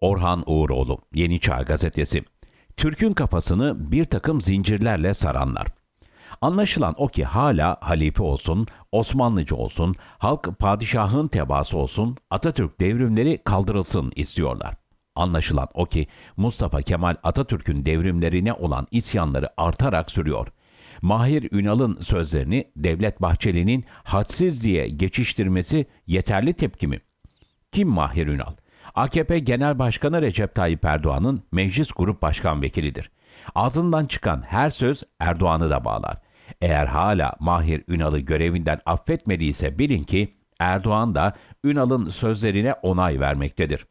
Orhan Uğuroğlu, Yeni Çağ Gazetesi. Türk'ün kafasını bir takım zincirlerle saranlar. Anlaşılan o ki hala halife olsun, Osmanlıcı olsun, halk padişahın tebaası olsun, Atatürk devrimleri kaldırılsın istiyorlar. Anlaşılan o ki Mustafa Kemal Atatürk'ün devrimlerine olan isyanları artarak sürüyor. Mahir Ünal'ın sözlerini Devlet Bahçeli'nin hadsiz diye geçiştirmesi yeterli tepki mi? Kim Mahir Ünal? AKP Genel Başkanı Recep Tayyip Erdoğan'ın Meclis Grup Başkan Vekilidir. Ağzından çıkan her söz Erdoğan'ı da bağlar. Eğer hala Mahir Ünal'ı görevinden affetmediyse bilin ki Erdoğan da Ünal'ın sözlerine onay vermektedir.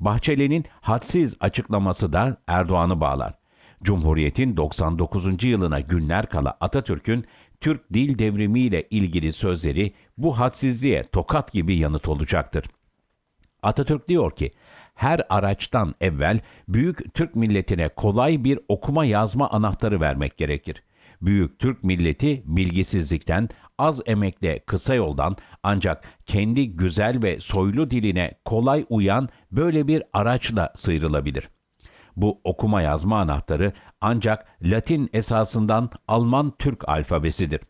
Bahçeli'nin hadsiz açıklaması da Erdoğan'ı bağlar. Cumhuriyet'in 99. yılına günler kala Atatürk'ün Türk dil devrimiyle ilgili sözleri bu hadsizliğe tokat gibi yanıt olacaktır. Atatürk diyor ki, her araçtan evvel büyük Türk milletine kolay bir okuma yazma anahtarı vermek gerekir. Büyük Türk milleti bilgisizlikten, az emekle kısa yoldan ancak kendi güzel ve soylu diline kolay uyan böyle bir araçla sıyrılabilir. Bu okuma yazma anahtarı ancak Latin esasından Alman Türk alfabesidir.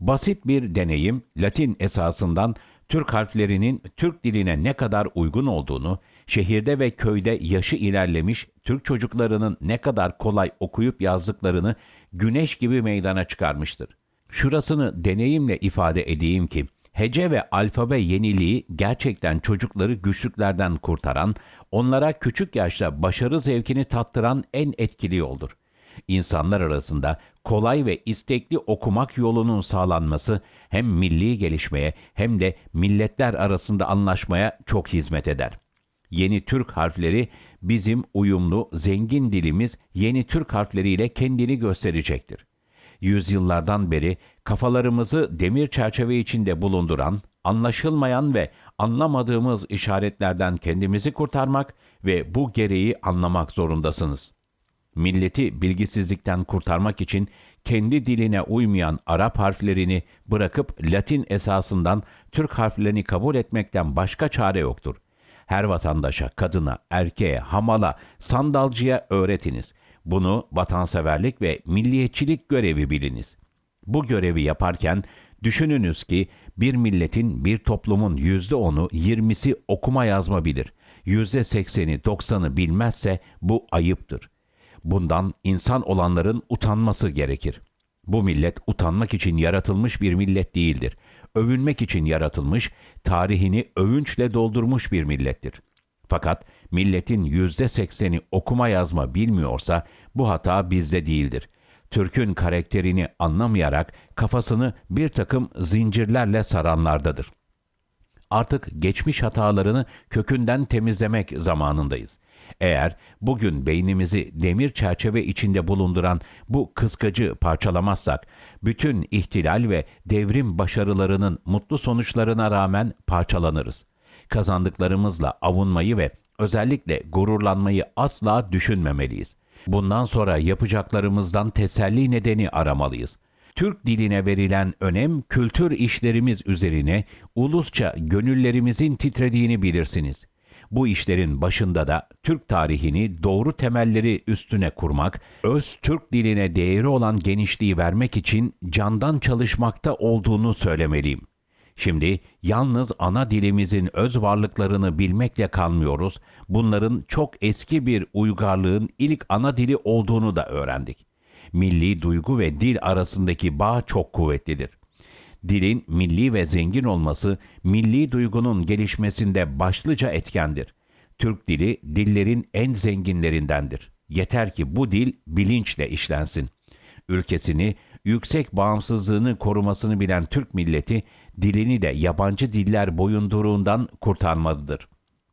Basit bir deneyim Latin esasından Türk harflerinin Türk diline ne kadar uygun olduğunu, şehirde ve köyde yaşı ilerlemiş Türk çocuklarının ne kadar kolay okuyup yazdıklarını güneş gibi meydana çıkarmıştır. Şurasını deneyimle ifade edeyim ki, hece ve alfabe yeniliği gerçekten çocukları güçlüklerden kurtaran, onlara küçük yaşta başarı zevkini tattıran en etkili yoldur. İnsanlar arasında kolay ve istekli okumak yolunun sağlanması hem milli gelişmeye hem de milletler arasında anlaşmaya çok hizmet eder. Yeni Türk harfleri bizim uyumlu, zengin dilimiz yeni Türk harfleriyle kendini gösterecektir. Yüzyıllardan beri kafalarımızı demir çerçeve içinde bulunduran, anlaşılmayan ve anlamadığımız işaretlerden kendimizi kurtarmak ve bu gereği anlamak zorundasınız. Milleti bilgisizlikten kurtarmak için kendi diline uymayan Arap harflerini bırakıp Latin esasından Türk harflerini kabul etmekten başka çare yoktur. Her vatandaşa, kadına, erkeğe, hamala, sandalcıya öğretiniz. Bunu vatanseverlik ve milliyetçilik görevi biliniz. Bu görevi yaparken düşününüz ki bir milletin, bir toplumun yüzde onu, yirmisi okuma yazma bilir. Yüzde sekseni, doksanı bilmezse bu ayıptır. Bundan insan olanların utanması gerekir. Bu millet utanmak için yaratılmış bir millet değildir. Övünmek için yaratılmış, tarihini övünçle doldurmuş bir millettir. Fakat milletin yüzde sekseni okuma yazma bilmiyorsa bu hata bizde değildir. Türk'ün karakterini anlamayarak kafasını bir takım zincirlerle saranlardadır. Artık geçmiş hatalarını kökünden temizlemek zamanındayız. Eğer bugün beynimizi demir çerçeve içinde bulunduran bu kıskacı parçalamazsak, bütün ihtilal ve devrim başarılarının mutlu sonuçlarına rağmen parçalanırız. Kazandıklarımızla avunmayı ve özellikle gururlanmayı asla düşünmemeliyiz. Bundan sonra yapacaklarımızdan teselli nedeni aramalıyız. Türk diline verilen önem kültür işlerimiz üzerine ulusça gönüllerimizin titrediğini bilirsiniz. Bu işlerin başında da Türk tarihini doğru temelleri üstüne kurmak, öz Türk diline değeri olan genişliği vermek için candan çalışmakta olduğunu söylemeliyim. Şimdi yalnız ana dilimizin öz varlıklarını bilmekle kalmıyoruz, bunların çok eski bir uygarlığın ilk ana dili olduğunu da öğrendik. Milli duygu ve dil arasındaki bağ çok kuvvetlidir. Dilin milli ve zengin olması milli duygunun gelişmesinde başlıca etkendir. Türk dili dillerin en zenginlerindendir. Yeter ki bu dil bilinçle işlensin. Ülkesini, yüksek bağımsızlığını korumasını bilen Türk milleti dilini de yabancı diller boyunduruğundan kurtarmalıdır.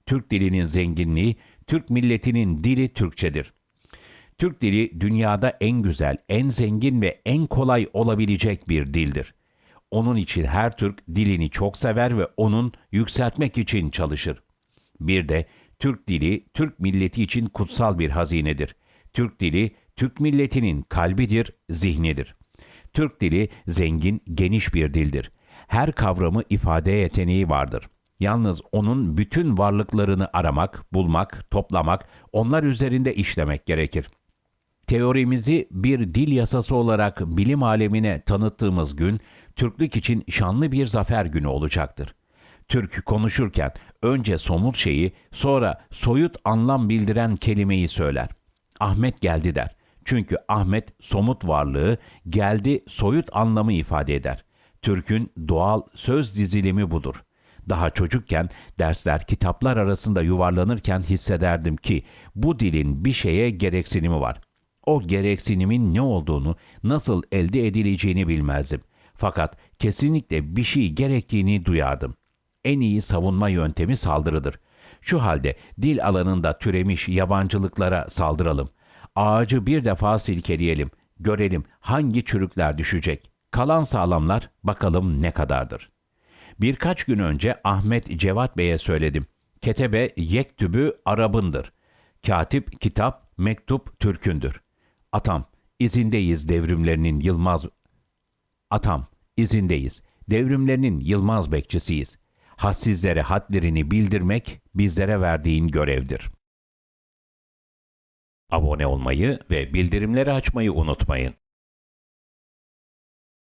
Türk dilinin zenginliği, Türk milletinin dili Türkçedir. Türk dili dünyada en güzel, en zengin ve en kolay olabilecek bir dildir. Onun için her Türk dilini çok sever ve onun yükseltmek için çalışır. Bir de Türk dili Türk milleti için kutsal bir hazinedir. Türk dili Türk milletinin kalbidir, zihnidir. Türk dili zengin, geniş bir dildir. Her kavramı ifade yeteneği vardır. Yalnız onun bütün varlıklarını aramak, bulmak, toplamak, onlar üzerinde işlemek gerekir. Teorimizi bir dil yasası olarak bilim alemine tanıttığımız gün Türklük için şanlı bir zafer günü olacaktır. Türk konuşurken önce somut şeyi, sonra soyut anlam bildiren kelimeyi söyler. Ahmet geldi der. Çünkü Ahmet somut varlığı, geldi soyut anlamı ifade eder. Türk'ün doğal söz dizilimi budur. Daha çocukken dersler kitaplar arasında yuvarlanırken hissederdim ki bu dilin bir şeye gereksinimi var. O gereksinimin ne olduğunu, nasıl elde edileceğini bilmezdim. Fakat kesinlikle bir şey gerektiğini duyardım. En iyi savunma yöntemi saldırıdır. Şu halde dil alanında türemiş yabancılıklara saldıralım. Ağacı bir defa silkeleyelim. Görelim hangi çürükler düşecek. Kalan sağlamlar bakalım ne kadardır. Birkaç gün önce Ahmet Cevat Bey'e söyledim. Ketebe yektübü Arabındır. Katip, kitap, mektup Türkündür. Atam, izindeyiz devrimlerinin yılmaz... Atam, izindeyiz. Devrimlerinin yılmaz bekçisiyiz. Hassizlere hadlerini bildirmek bizlere verdiğin görevdir. Abone olmayı ve bildirimleri açmayı unutmayın.